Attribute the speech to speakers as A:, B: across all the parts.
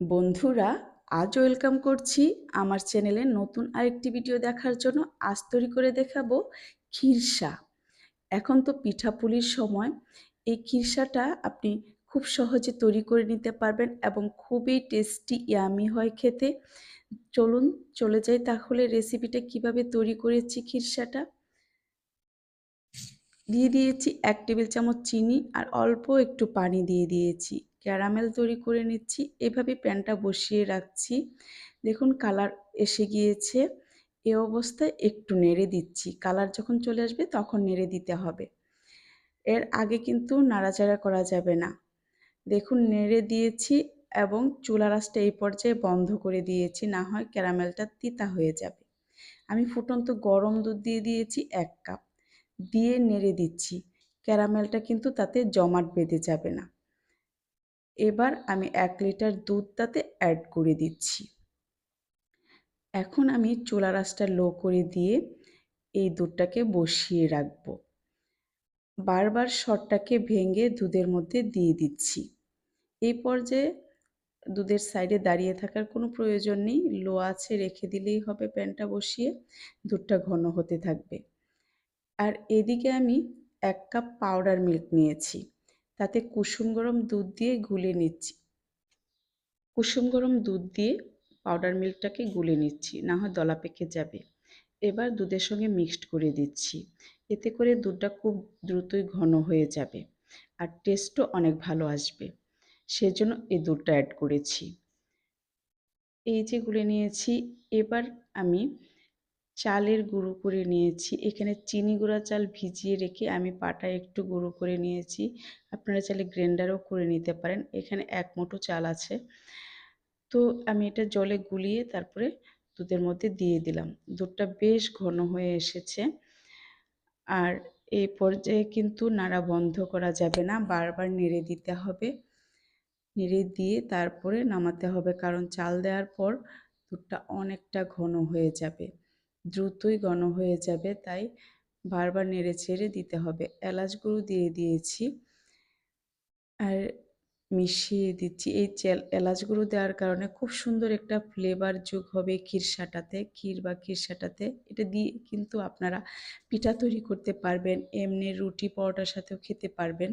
A: বন্ধুরা আজ ওয়েলকাম করছি আমার চ্যানেলে নতুন আরেকটি ভিডিও দেখার জন্য। আজ তৈরি করে দেখাবো খিরসা। এখন তো পিঠাপুলির সময়। এই খিরসাটা আপনি খুব সহজে তৈরি করে নিতে পারবেন এবং খুবই টেস্টি ইয়ামি হয় খেতে। চলুন, চলে যাই তাহলে রেসিপিটা কীভাবে তৈরি করেছি খিরসাটা। দিয়ে দিয়েছি এক টেবিল চামচ চিনি আর অল্প একটু পানি দিয়ে দিয়েছি। ক্যারামেল তৈরি করে নিচ্ছি। এভাবে প্যানটা বসিয়ে রাখছি। দেখুন কালার এসে গিয়েছে। এ অবস্থায় একটু নেড়ে দিচ্ছি। কালার যখন চলে আসবে তখন নেড়ে দিতে হবে। এর আগে কিন্তু নাড়াচাড়া করা যাবে না। দেখুন নেড়ে দিয়েছি এবং চুলা রাসটা এই পর্যায়ে বন্ধ করে দিয়েছি। না হয় ক্যারামেলটা তিতা হয়ে যাবে। আমি ফুটন্ত গরম দুধ দিয়ে দিয়েছি এক কাপ। দিয়ে নেড়ে দিচ্ছি। ক্যারামেলটা কিন্তু তাতে জমাট বেঁধে যাবে না। এবার আমি এক লিটার দুধ তাতে অ্যাড করে দিচ্ছি। এখন আমি চুলা রাসটা লো করে দিয়ে এই দুধটাকে বসিয়ে রাখব। বারবার শটটাকে ভেঙে দুধের মধ্যে দিয়ে দিচ্ছি। এই পর্যায়ে দুধের সাইডে দাঁড়িয়ে থাকার কোনো প্রয়োজন নেই লো আছে রেখে দিলেই হবে প্যানটা বসিয়ে, দুধটা ঘন হতে থাকবে। আর এদিকে আমি এক কাপ পাউডার মিল্ক নিয়েছি। তাতে কুসুম গরম দুধ দিয়ে গুলে নিচ্ছি। কুসুম গরম দুধ দিয়ে পাউডার মিল্কটাকে গুলে নিচ্ছি, না হয় দলা পেকে যাবে। এবার দুধের সঙ্গে মিক্সড করে দিচ্ছি। এতে করে দুধটা খুব দ্রুতই ঘন হয়ে যাবে আর টেস্টও অনেক ভালো আসবে। সেজন্য এই দুধটা অ্যাড করেছি। এই যে গুলে নিয়েছি, এবার আমি চালের গুঁড়ো করে নিয়েছি। এখানে চিনি গুঁড়া চাল ভিজিয়ে রেখে আমি পাটায় একটু গুঁড়ো করে নিয়েছি। আপনারা চাইলে গ্রাইন্ডারও করে নিতে পারেন। এখানে এক মুঠো চাল আছে। তো আমি এটা জলে গুলিয়ে তারপরে দুধের মধ্যে দিয়ে দিলাম। দুধটা বেশ ঘন হয়ে এসেছে। আর এই পর্যায়ে কিন্তু নাড়া বন্ধ করা যাবে না। বারবার নেড়ে দিতে হবে। নেড়ে দিয়ে তারপরে নামাতে হবে। কারণ চাল দেওয়ার পর দুধটা অনেকটা ঘন হয়ে যাবে। দ্রুতই ঘন হয়ে যাবে, তাই বারবার নেড়ে ছেড়ে দিতে হবে। এলাচ গুঁড়ো দিয়ে দিয়েছি আর মিশিয়ে দিচ্ছি। এই এলাচ গুঁড়ো দেওয়ার কারণে খুব সুন্দর একটা ফ্লেভার যোগ হবে ক্ষীরসাটাতে ক্ষীর বা ক্ষীরসাটাতে এটা দিয়ে কিন্তু আপনারা পিঠা তৈরি করতে পারবেন, এমনি রুটি পরোটার সাথেও খেতে পারবেন।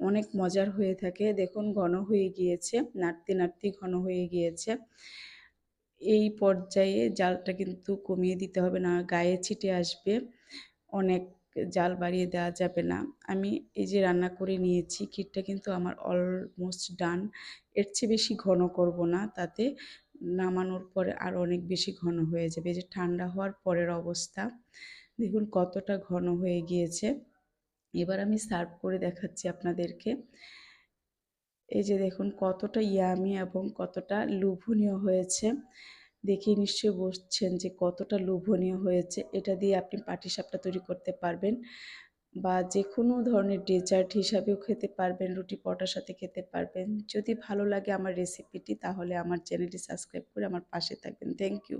A: অনেক মজার হয়ে থাকে। দেখুন ঘন হয়ে গিয়েছে, নাড়তে নাড়তে ঘন হয়ে গিয়েছে। এই পর্যায়ে জালটা কিন্তু কমিয়ে দিতে হবে না, গায়ে ছিটে আসবে। অনেক জাল বাড়িয়ে দেওয়া যাবে না। আমি এই যে রান্না করে নিয়েছি, ক্ষীরটা কিন্তু আমার অলমোস্ট ডান এর চেয়ে বেশি ঘন করব না, তাতে নামানোর পরে আর অনেক বেশি ঘন হয়ে যাবে। যে ঠান্ডা হওয়ার পরের অবস্থা, দেখুন কতটা ঘন হয়ে গিয়েছে। এবার আমি সার্ভ করে দেখাচ্ছি আপনাদেরকে। এই যে দেখুন কতটা ইয়ামি এবং কতটা লোভনীয় হয়েছে। দেখে নিশ্চয়ই বুঝছেন যে কতটা লোভনীয় হয়েছে। এটা দিয়ে আপনি পাটিসাপটা তৈরি করতে পারবেন বা যে কোনো ধরনের ডেজার্ট হিসাবেও খেতে পারবেন, রুটি, পরোটার সাথে খেতে পারবেন। যদি ভালো লাগে আমার রেসিপিটি তাহলে আমার চ্যানেলটি সাবস্ক্রাইব করে আমার পাশে থাকবেন। Thank you